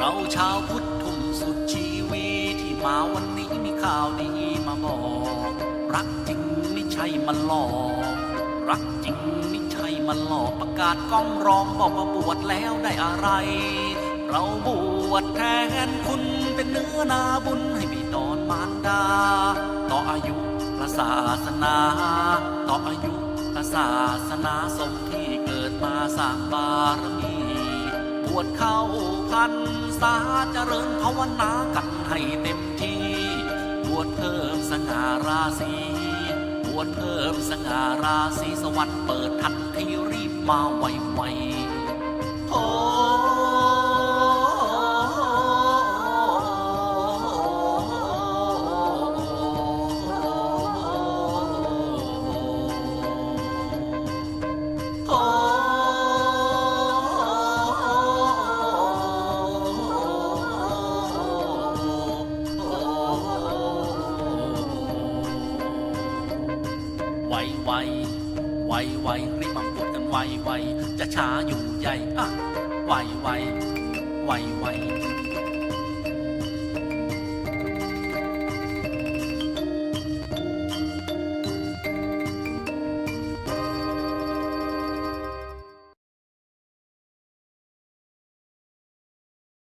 เราชาวพุทธทุ่มสุดชีวีที่มาวันนี้มีข่าวดีมาบอก รักจริงไม่ใช่มันหลอก รักจริงไม่ใช่มันหลอกประกาศก้องร้องบอกว่าบวชแล้วได้อะไร เราบวชแทนคุณเป็นเนื้อนาบุญให้บิดอนมารดา ต่ออายุพระศาสนา ต่ออายุพระศาสนาสมที่เกิดมาสร้างบารมี วชเข้าพันษาเจริญภาวนากันให้เต็มที่บวชเพิ่มสง่าราศีบวชเพิ่มสง่าราศีสวรรค์เปิดทันทีรีบมาไวๆโอ้โอ้ ไวไวไวไวรีบมาบวชกันไวไวจะช้าอยู่ใหญ่อะไวไวไวไว